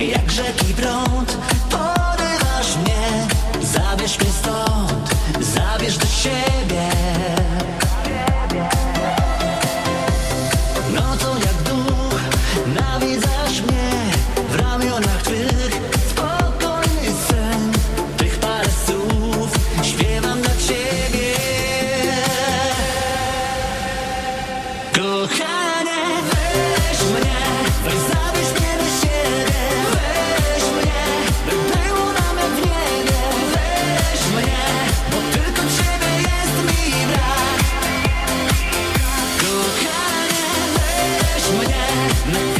jak rzeki brąz. Move.